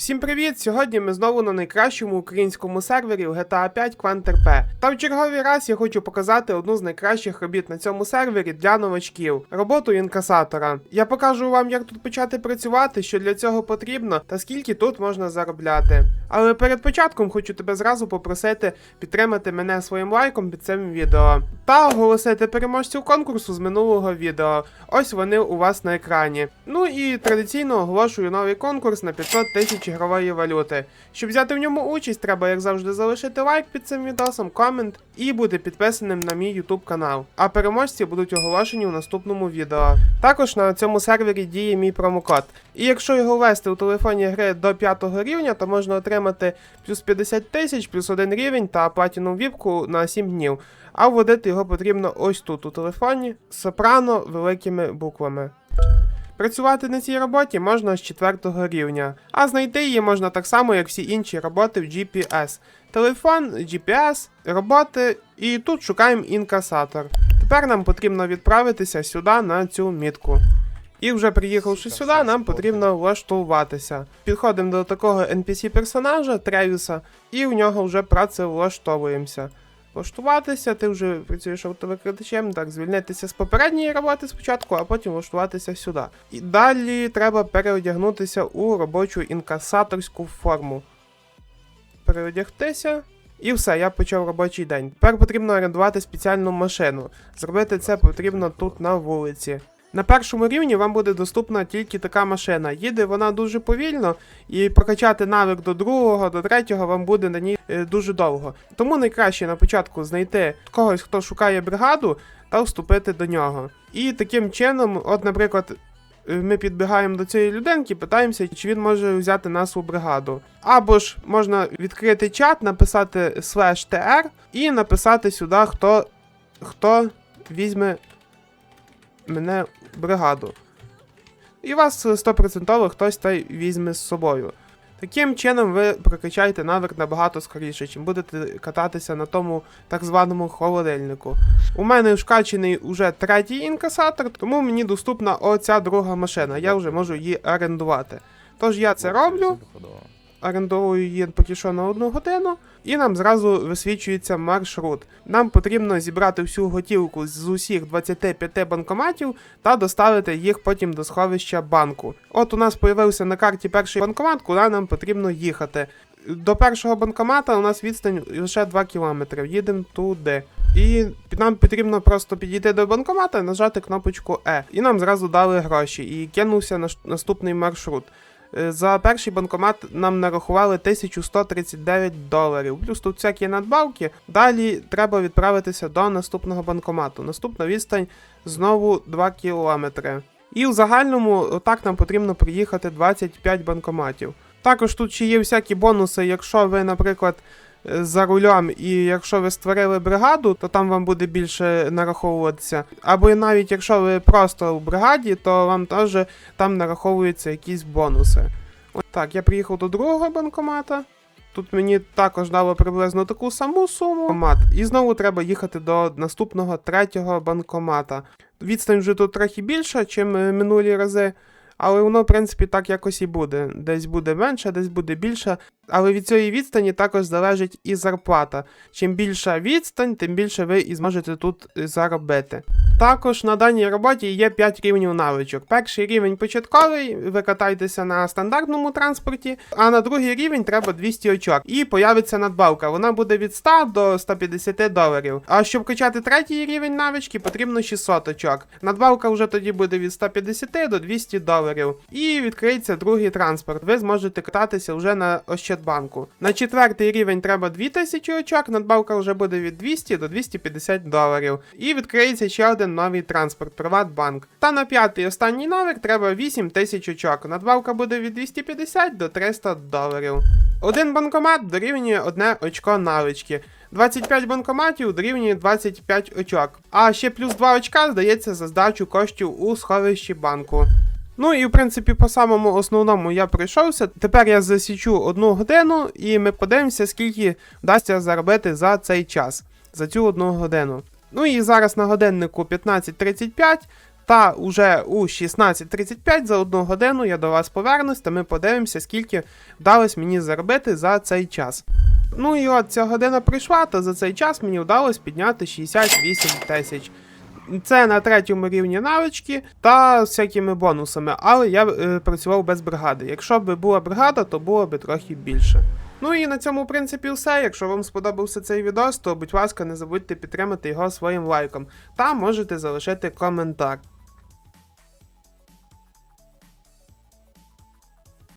Всім привіт! Сьогодні ми знову на найкращому українському сервері в GTA 5 QuantRP. Та в черговий раз я хочу показати одну з найкращих робіт на цьому сервері для новачків роботу інкасатора. Я покажу вам, як тут почати працювати, що для цього потрібно, та скільки тут можна заробляти. Але перед початком хочу тебе зразу попросити підтримати мене своїм лайком під цим відео та оголосити переможців конкурсу з минулого відео. Ось вони у вас на екрані. Ну і традиційно оголошую новий конкурс на 500 тисяч ігрової валюти. Щоб взяти в ньому участь, треба, як завжди, залишити лайк під цим відосом, комент і бути підписаним на мій YouTube канал. А переможці будуть оголошені у наступному відео. Також на цьому сервері діє мій промокод. І якщо його ввести у телефоні гри до 5 рівня, то можна отримати плюс 50 тисяч, плюс 1 рівень та платіну віпку на 7 днів. А вводити його потрібно ось тут у телефоні сопрано великими буквами. Працювати на цій роботі можна з 4 рівня, а знайти її можна так само, як всі інші роботи в GPS. Телефон, GPS, роботи, і тут шукаємо інкасатор. Тепер нам потрібно відправитися сюди на цю мітку. І вже приїхавши сюди, нам потрібно влаштуватися. Підходимо до такого NPC-персонажа Тревіса, і в нього вже працевлаштовуємося. Влаштуватися, ти вже працюєш автовикрадачем, так, звільнитися з попередньої роботи спочатку, а потім влаштуватися сюди. І далі треба переодягнутися у робочу інкасаторську форму. Переодягтися. І все, я почав робочий день. Тепер потрібно орендувати спеціальну машину. Зробити це потрібно тут на вулиці. На першому рівні вам буде доступна тільки така машина. Їде вона дуже повільно, і прокачати навик до другого, до третього вам буде на ній е, дуже довго. Тому найкраще на початку знайти когось, хто шукає бригаду, та вступити до нього. І таким чином, от, наприклад, е, ми підбігаємо до цієї людинки, питаємося, чи він може взяти нас у бригаду. Або ж можна відкрити чат, написати slash tr і написати сюди, хто, хто візьме мене бригаду. І вас 100% хтось та візьме з собою. Таким чином ви прокачаєте навик набагато скоріше, чим будете кататися на тому так званому холодильнику. У мене вкачений уже третій інкасатор, тому мені доступна оця друга машина. Я вже можу її орендувати. Тож я це роблю, орендовую її поки що на одну годину, і нам зразу висвічується маршрут. Нам потрібно зібрати всю готівку з усіх 25 банкоматів та доставити їх потім до сховища банку. От у нас появився на карті перший банкомат, куди нам потрібно їхати. До першого банкомата у нас відстань лише 2 кілометри. Їдемо туди. І нам потрібно просто підійти до банкомата, нажати кнопочку E. І нам зразу дали гроші. І кинувся наш наступний маршрут. Е, За перший банкомат нам нарахували 1139 доларів. Плюс тут всякі надбавки. Далі треба відправитися до наступного банкомату. Наступна відстань знову 2 кілометри. І в загальному отак нам потрібно приїхати 25 банкоматів. Також тут ще є всякі бонуси, якщо ви, наприклад, за рулем, і якщо ви створили бригаду, то там вам буде більше нараховуватися. Або навіть якщо ви просто в бригаді, то вам теж там нараховуються якісь бонуси. От так, я приїхав до другого банкомата. Тут мені також дало приблизно таку саму суму. І знову треба їхати до наступного третього банкомата. Відстань вже тут трохи більша, ніж минулі рази. Але воно, в принципі, так якось і буде. Десь буде менше, десь буде більше. Але від цієї відстані також залежить і зарплата. Чим більша відстань, тим більше ви і зможете тут заробити. Також на даній роботі є 5 рівнів навичок. Перший рівень початковий, ви катаєтеся на стандартному транспорті, а на другий рівень треба 200 очок. І появиться надбавка. Вона буде від 100 до 150 доларів. А щоб качати третій рівень навички, потрібно 600 очок. Надбавка вже тоді буде від 150 до 200 доларів. І відкриється другий транспорт. Ви зможете кататися вже на Ощадбанку. На четвертий рівень треба 2000 очок, надбавка вже буде від 200 до 250 доларів. І відкриється ще один новий транспорт Приватбанк. Та на п'ятий останній навик треба 8000 очок. Надбавка буде від 250 до 300 доларів. Один банкомат дорівнює одне очко навички. 25 банкоматів дорівнює 25 очок. А ще плюс 2 очка здається за здачу коштів у сховищі банку. Ну і в принципі по самому основному я пройшовся. Тепер я засічу одну годину, і ми подивимося, скільки вдасться заробити за цей час, за цю одну годину. Ну і зараз на годиннику 15.35. Та уже у 16.35 за одну годину я до вас повернусь, та ми подивимося, скільки вдалося мені заробити за цей час. Ну і от ця година прийшла, та за цей час мені вдалося підняти 68 тисяч. Це на третьому рівні навички та всякими бонусами, але я е, працював без бригади. Якщо б була бригада, то було б трохи більше. Ну і на цьому, в принципі, все. Якщо вам сподобався цей відос, то будь ласка, не забудьте підтримати його своїм лайком та можете залишити коментар.